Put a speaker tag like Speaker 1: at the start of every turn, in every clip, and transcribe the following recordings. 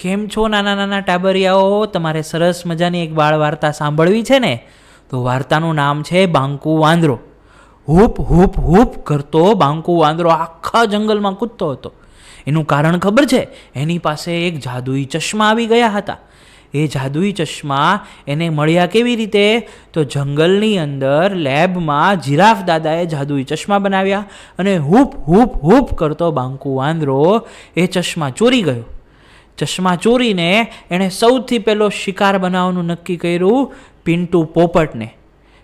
Speaker 1: કેમ છો નાના નાના ટાબરિયાઓ? તમારે સરસ મજાની એક બાળ વાર્તા સાંભળવી છે ને? તો વાર્તાનું નામ છે બાંકુ વાંદરો. હૂપ હૂપ હૂપ કરતો બાંકુ વાંદરો આખા જંગલમાં કૂદતો હતો. એનું કારણ ખબર છે? એની પાસે એક જાદુઈ ચશ્મા આવી ગયા હતા. એ જાદુઈ ચશ્મા એને મળ્યા કેવી રીતે? તો જંગલની અંદર લેબમાં જીરાફ દાદાએ જાદુઈ ચશ્મા બનાવ્યા અને હૂપ હૂપ હૂપ કરતો બાંકુ વાંદરો એ ચશ્મા ચોરી ગયો. ચશ્મા ચોરીને એણે સૌથી પહેલો શિકાર બનાવવાનું નક્કી કર્યું પિન્ટુ પોપટને.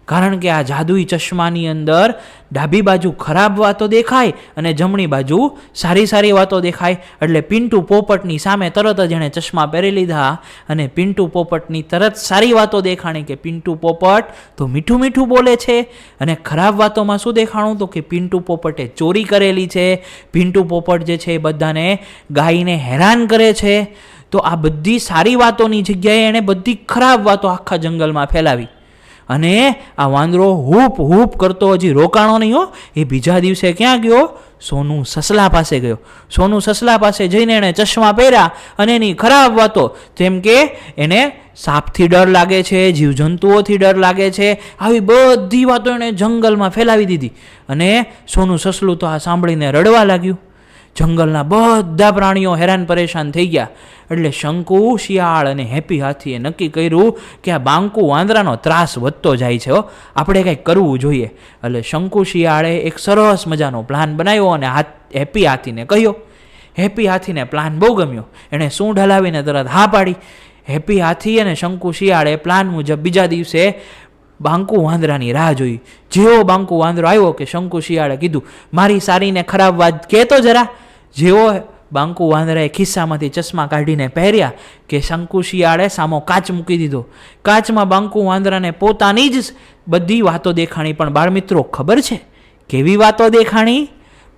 Speaker 1: કારણ કે આ જાદુઈ ચશ્માની અંદર ડાબી બાજુ ખરાબ વાતો દેખાય અને જમણી બાજુ સારી સારી વાતો દેખાય. એટલે પિન્ટુ પોપટની સામે તરત જ એણે ચશ્મા પહેરી લીધા અને પિન્ટુ પોપટની તરત સારી વાતો દેખાણી કે પિન્ટુ પોપટ તો મીઠું મીઠું બોલે છે અને ખરાબ વાતોમાં શું દેખાણું? તો કે પિન્ટુ પોપટે ચોરી કરેલી છે. પિન્ટુ પોપટ જે છે એ બધાને ગાયને હેરાન કરે છે. તો આ બધી સારી વાતોની જગ્યાએ એણે બધી ખરાબ વાતો આખા જંગલમાં ફેલાવી. અને આ વાંદરો હૂપ હૂપ કરતો હજી રોકાણો નહીં હો. એ બીજા દિવસે ક્યાં ગયો? સોનું સસલા પાસે ગયો. સોનું સસલા પાસે જઈને એણે ચશ્મા પહેર્યા અને એની ખરાબ વાતો, જેમ કે એને સાપથી ડર લાગે છે, જીવજંતુઓથી ડર લાગે છે, આવી બધી વાતો એણે જંગલમાં ફેલાવી દીધી. અને સોનું સસલું તો આ સાંભળીને રડવા લાગ્યું. જંગલના બધા પ્રાણીઓ હેરાન પરેશાન થઈ ગયા. એટલે શંકુ, શિયાળ અને હેપી હાથીએ નક્કી કર્યું કે આ બાંકુ વાંદરાનો ત્રાસ વધતો જાય છે આપણે કંઈક કરવું જોઈએ. એટલે શંકુ, શિયાળે એક સરસ મજાનો પ્લાન બનાવ્યો અને હાથ, હેપી હાથીને કહ્યો. હેપી હાથીને પ્લાન બહુ ગમ્યો. એણે શું ઢલાવીને તરત હા પાડી. હેપી હાથી અને શંકુ, શિયાળે પ્લાન મુજબ બીજા દિવસે બાંકુ વાંદરાની રાહ જોઈ. જેવો બાંકુ વાંદરો આવ્યો કે શંકુ, શિયાળે કીધું, મારી સારીને ખરાબ વાત કહેતો જરા. જેવો બાંકુ વાંદરાએ ખિસ્સામાંથી ચશ્મા કાઢીને પહેર્યા કે શંકુ શિયાળે સામો કાચ મૂકી દીધો. કાચમાં બાંકુ વાંદરાને પોતાની જ બધી વાતો દેખાણી, પણ બાળમિત્રો, ખબર છે? કેવી વાતો દેખાણી?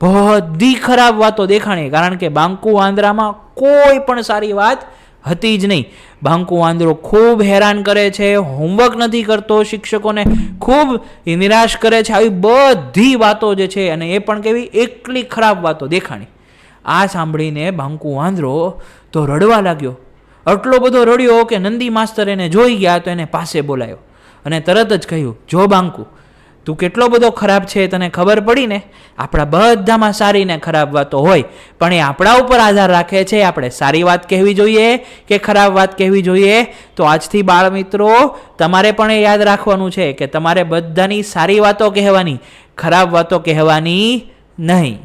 Speaker 1: બધી ખરાબ વાતો દેખાણી, કારણ કે બાંકુ વાંદરામાં કોઈ પણ સારી વાત હતી જ નહીં. બાંકુ વાંદરો ખૂબ હેરાન કરે છે, હોમવર્ક નથી કરતો શિક્ષકોને, ખૂબ નિરાશ કરે છે. આવી બધી વાતો જે છે, અને એ પણ કેવી? એકલી ખરાબ વાતો દેખાણી. આ સાંભળીને બાંકુ વાંદરો તો રડવા લાગ્યો. આટલો બધો રડ્યો કે નંદી માસ્તર એને જોઈ ગયા તો એને પાસે બોલાયો અને તરત જ કહ્યું, જો બાંકુ, તું કેટલો બધો ખરાબ છે તને ખબર પડી ને આપણા બધામાં સારી ને ખરાબ વાતો હોય, પણ એ આપણા ઉપર આધાર રાખે છે. આપણે સારી વાત કહેવી જોઈએ કે ખરાબ વાત કહેવી જોઈએ? તો આજથી બાળ મિત્રો તમારે પણ એ યાદ રાખવાનું છે કે તમારે બધાની સારી વાતો કહેવાની, ખરાબ વાતો કહેવાની નહીં.